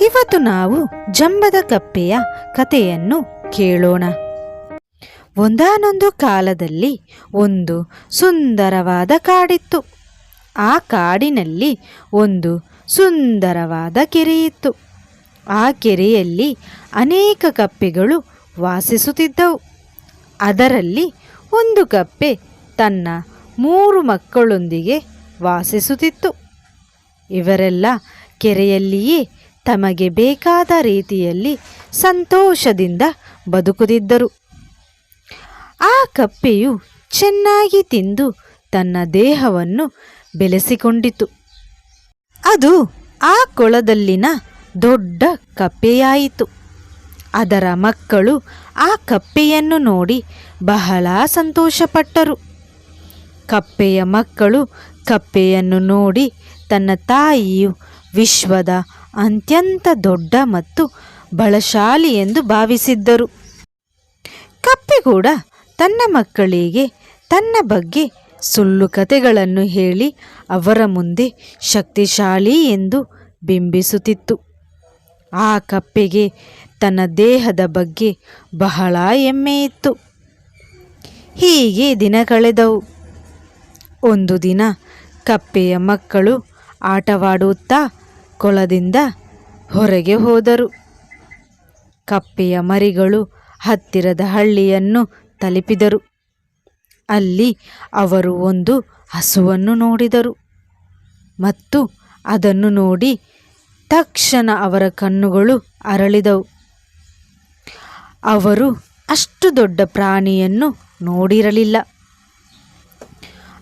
ಇವತ್ತು ನಾವು ಜಂಬದ ಕಪ್ಪೆಯ ಕಥೆಯನ್ನು ಕೇಳೋಣ. ಒಂದಾನೊಂದು ಕಾಲದಲ್ಲಿ ಒಂದು ಸುಂದರವಾದ ಕಾಡಿತ್ತು. ಆ ಕಾಡಿನಲ್ಲಿ ಒಂದು ಸುಂದರವಾದ ಕೆರೆಯಿತ್ತು. ಆ ಕೆರೆಯಲ್ಲಿ ಅನೇಕ ಕಪ್ಪೆಗಳು ವಾಸಿಸುತ್ತಿದ್ದವು. ಅದರಲ್ಲಿ ಒಂದು ಕಪ್ಪೆ ತನ್ನ ಮೂರು ಮಕ್ಕಳೊಂದಿಗೆ ವಾಸಿಸುತ್ತಿತ್ತು. ಇವರೆಲ್ಲ ಕೆರೆಯಲ್ಲಿಯೇ ತಮಗೆ ಬೇಕಾದ ರೀತಿಯಲ್ಲಿ ಸಂತೋಷದಿಂದ ಬದುಕುತ್ತಿದ್ದರು. ಆ ಕಪ್ಪೆಯು ಚೆನ್ನಾಗಿ ತಿಂದು ತನ್ನ ದೇಹವನ್ನು ಬೆಳೆಸಿಕೊಂಡಿತು. ಅದು ಆ ಕೊಳದಲ್ಲಿನ ದೊಡ್ಡ ಕಪ್ಪೆಯಾಯಿತು. ಅದರ ಮಕ್ಕಳು ಆ ಕಪ್ಪೆಯನ್ನು ನೋಡಿ ಬಹಳ ಸಂತೋಷಪಟ್ಟರು. ಕಪ್ಪೆಯ ಮಕ್ಕಳು ಕಪ್ಪೆಯನ್ನು ನೋಡಿ ತನ್ನ ತಾಯಿಯು ವಿಶ್ವದ ಅತ್ಯಂತ ದೊಡ್ಡ ಮತ್ತು ಬಲಶಾಲಿ ಎಂದು ಭಾವಿಸಿದ್ದರು. ಕಪ್ಪೆ ಕೂಡ ತನ್ನ ಮಕ್ಕಳಿಗೆ ತನ್ನ ಬಗ್ಗೆ ಸುಳ್ಳು ಕಥೆಗಳನ್ನು ಹೇಳಿ ಅವರ ಮುಂದೆ ಶಕ್ತಿಶಾಲಿ ಎಂದು ಬಿಂಬಿಸುತ್ತಿತ್ತು. ಆ ಕಪ್ಪೆಗೆ ತನ್ನ ದೇಹದ ಬಗ್ಗೆ ಬಹಳ ಹೆಮ್ಮೆ ಇತ್ತು. ಹೀಗೆ ದಿನ ಕಳೆದವು. ಒಂದು ದಿನ ಕಪ್ಪೆಯ ಮಕ್ಕಳು ಆಟವಾಡುತ್ತಾ ಕೊಳದಿಂದ ಹೊರಗೆ ಹೋದರು. ಕಪ್ಪೆಯ ಮರಿಗಳು ಹತ್ತಿರದ ಹಳ್ಳಿಯನ್ನು ತಲುಪಿದರು. ಅಲ್ಲಿ ಅವರು ಒಂದು ಹಸುವನ್ನು ನೋಡಿದರು ಮತ್ತು ಅದನ್ನು ನೋಡಿ ತಕ್ಷಣ ಅವರ ಕಣ್ಣುಗಳು ಅರಳಿದವು. ಅವರು ಅಷ್ಟು ದೊಡ್ಡ ಪ್ರಾಣಿಯನ್ನು ನೋಡಿರಲಿಲ್ಲ.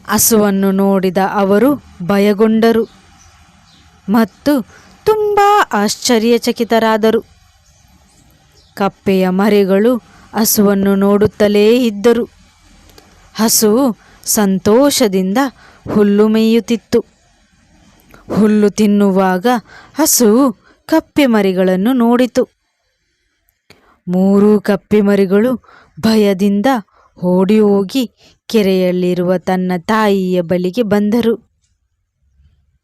ಹಸುವನ್ನು ನೋಡಿದ ಅವರು ಭಯಗೊಂಡರು. ಮತ್ತು ತುಂಬ ಆಶ್ಚರ್ಯಚಕಿತರಾದರು. ಕಪ್ಪೆಯ ಮರಿಗಳು ಹಸುವನ್ನು ನೋಡುತ್ತಲೇ ಇದ್ದರು. ಹಸುವು ಸಂತೋಷದಿಂದ ಹುಲ್ಲು ಮೇಯುತ್ತಿತ್ತು. ಹುಲ್ಲು ತಿನ್ನುವಾಗ ಹಸು ಕಪ್ಪೆ ಮರಿಗಳನ್ನು ನೋಡಿತು. ಮೂರೂ ಕಪ್ಪೆ ಮರಿಗಳು ಭಯದಿಂದ ಓಡಿ ಹೋಗಿ ಕೆರೆಯಲ್ಲಿರುವ ತನ್ನ ತಾಯಿಯ ಬಳಿಗೆ ಬಂದರು.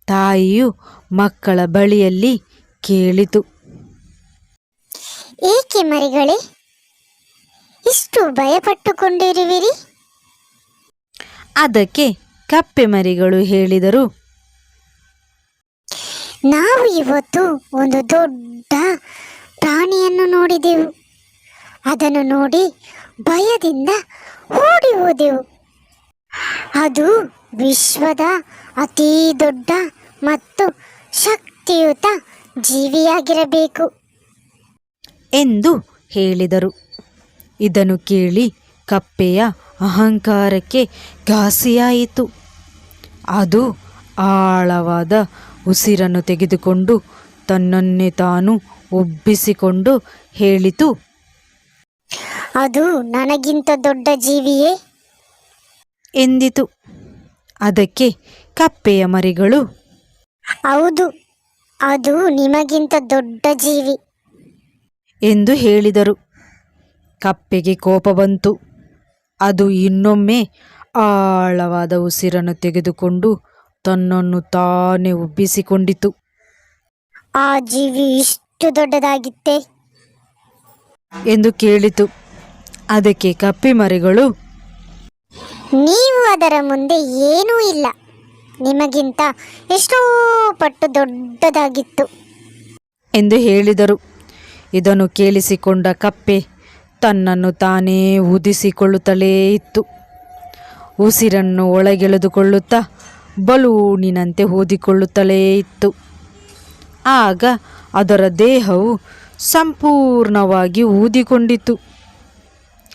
ತಾಯಿಯು ಮಕ್ಕಳ ಬಳಿಯಲ್ಲಿ ಕೇಳಿತು. ಏಕೆ ಮರಿಗಳೇ? ಇಷ್ಟು ಭಯಪಟ್ಟುಕೊಂಡಿರುವಿರಿ? ಅದಕ್ಕೆ ಕಪ್ಪೆ ಮರಿಗಳು ಹೇಳಿದರು. ನಾವು ಇವತ್ತು ಒಂದು ದೊಡ್ಡ ಪ್ರಾಣಿಯನ್ನು ನೋಡಿದೆವು. ಅದನ್ನು ನೋಡಿ ಭಯದಿಂದ ಓಡಿ ಹೋದೆವು. ಅದು ವಿಶ್ವದ ಅತೀ ದೊಡ್ಡ ಮತ್ತು ಶಕ್ತಿಯುತ ಜೀವಿಯಾಗಿರಬೇಕು. ಎಂದು ಹೇಳಿದರು. ಇದನ್ನು ಕೇಳಿ ಕಪ್ಪೆಯ ಅಹಂಕಾರಕ್ಕೆ ಘಾಸಿಯಾಯಿತು. ಅದು ಆಳವಾದ ಉಸಿರನ್ನು ತೆಗೆದುಕೊಂಡು ತನ್ನನ್ನೇ ತಾನು ಒಬ್ಬಿಸಿಕೊಂಡು ಹೇಳಿತು ಅದು ನನಗಿಂತ ದೊಡ್ಡ ಜೀವಿಯೇ? ಎಂದಿತು. ಅದಕ್ಕೆ ಕಪ್ಪೆಯ ಮರಿಗಳು. ಹೌದು ಅದು ನಿಮಗಿಂತ ದೊಡ್ಡ ಜೀವಿ. ಎಂದು ಹೇಳಿದರು. ಕಪ್ಪೆಗೆ ಕೋಪ ಬಂತು. ಅದು ಇನ್ನೊಮ್ಮೆ ಆಳವಾದ ಉಸಿರನ್ನು ತೆಗೆದುಕೊಂಡು ತನ್ನನ್ನು ತಾನೇ ಉಬ್ಬಿಸಿಕೊಂಡಿತು. ಆ ಜೀವಿ ಇಷ್ಟು ದೊಡ್ಡದಾಗಿತ್ತೆ? ಎಂದು ಕೇಳಿತು. ಅದಕ್ಕೆ ಕಪ್ಪೆ ಮರಿಗಳು ನೀವು ಅದರ ಮುಂದೆ ಏನೂ ಇಲ್ಲ. ನಿಮಗಿಂತ ಎಷ್ಟೋ ಪಟ್ಟು ದೊಡ್ಡದಾಗಿತ್ತು. ಎಂದು ಹೇಳಿದರು. ಇದನ್ನು ಕೇಳಿಸಿಕೊಂಡ ಕಪ್ಪೆ ತನ್ನನ್ನು ತಾನೇ ಊದಿಸಿಕೊಳ್ಳುತ್ತಲೇ ಇತ್ತು. ಉಸಿರನ್ನು ಒಳಗೆಳೆದುಕೊಳ್ಳುತ್ತಾ ಬಲೂನಿನಂತೆ ಓದಿಕೊಳ್ಳುತ್ತಲೇ ಇತ್ತು. ಆಗ ಅದರ ದೇಹವು ಸಂಪೂರ್ಣವಾಗಿ ಊದಿಕೊಂಡಿತು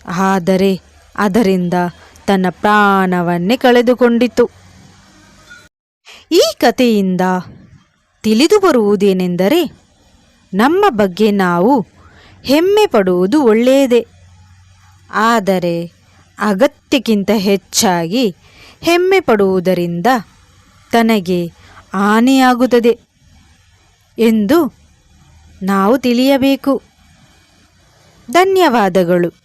ಆದರೆ ಅದರಿಂದ ತನ್ನ ಪ್ರಾಣವನ್ನೇ ಕಳೆದುಕೊಂಡಿತು. ಈ ಕಥೆಯಿಂದ ತಿಳಿದು ಬರುವುದೇನೆಂದರೆ, ನಮ್ಮ ಬಗ್ಗೆ ನಾವು ಹೆಮ್ಮೆ ಪಡುವುದು ಒಳ್ಳೆಯದೇ. ಆದರೆ ಅಗತ್ಯಕ್ಕಿಂತ ಹೆಚ್ಚಾಗಿ ಹೆಮ್ಮೆ ಪಡುವುದರಿಂದ ತನಗೆ ಹಾನಿಯಾಗುತ್ತದೆ ಎಂದು ನಾವು ತಿಳಿಯಬೇಕು. ಧನ್ಯವಾದಗಳು.